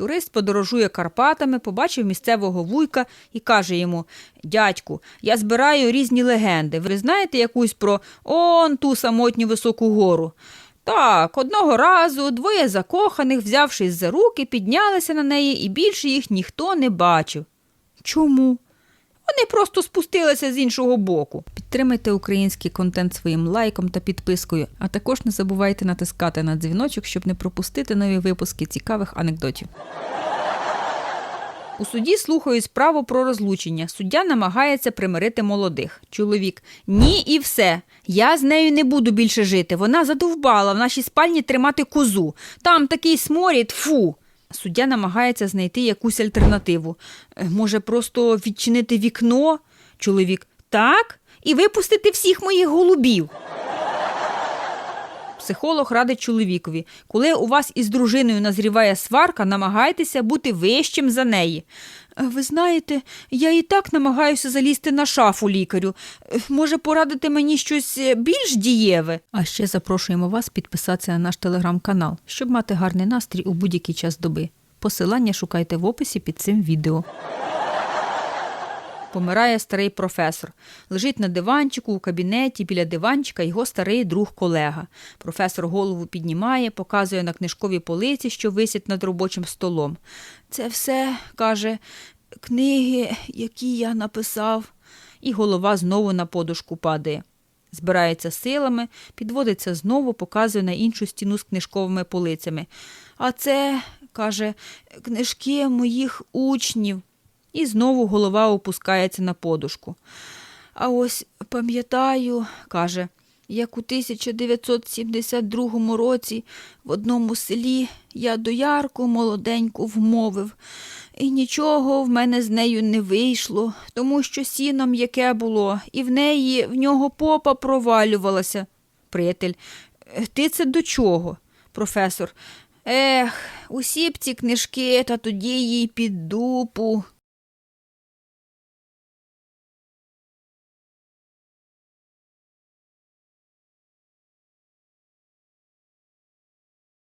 Турист подорожує Карпатами, побачив місцевого вуйка і каже йому: Дядьку, я збираю різні легенди. Ви знаєте якусь про он ту самотню високу гору? Так, одного разу двоє закоханих, взявшись за руки, піднялися на неї, і більше їх ніхто не бачив. Чому? Вони просто спустилися з іншого боку. Підтримайте український контент своїм лайком та підпискою, а також не забувайте натискати на дзвіночок, щоб не пропустити нові випуски цікавих анекдотів. У суді слухають справу про розлучення. Суддя намагається примирити молодих. Чоловік ні і все. Я з нею не буду більше жити. Вона задовбала в нашій спальні тримати козу. Там такий сморід, фу. Суддя намагається знайти якусь альтернативу. Е, Може, просто відчинити вікно? Чоловік так? І випустити всіх моїх голубів. Психолог радить чоловікові, коли у вас із дружиною назріває сварка, намагайтеся бути вищим за неї. «Е, Ви знаєте, я і так намагаюся залізти на шафу лікарю. Е, Може, порадити мені щось е, більш дієве? А ще запрошуємо вас підписатися на наш телеграм-канал, щоб мати гарний настрій у будь-який час доби. Посилання шукайте в описі під цим відео. Помирає старий професор. Лежить на диванчику у кабінеті біля диванчика його старий друг колега. Професор голову піднімає, показує на книжкові полиці, що висять над робочим столом. Це все, каже, книги, які я написав. І голова знову на подушку падає. Збирається силами, підводиться знову, показує на іншу стіну з книжковими полицями. А це, каже, книжки моїх учнів. І знову голова опускається на подушку. А ось пам'ятаю, каже, як у 1972 році в одному селі я доярку молоденьку вмовив, і нічого в мене з нею не вийшло, тому що сіно м'яке було, і в неї в нього попа провалювалася. Приятель, «Е, ти це до чого? Професор. Ех, усі б ці книжки та тоді їй під дупу.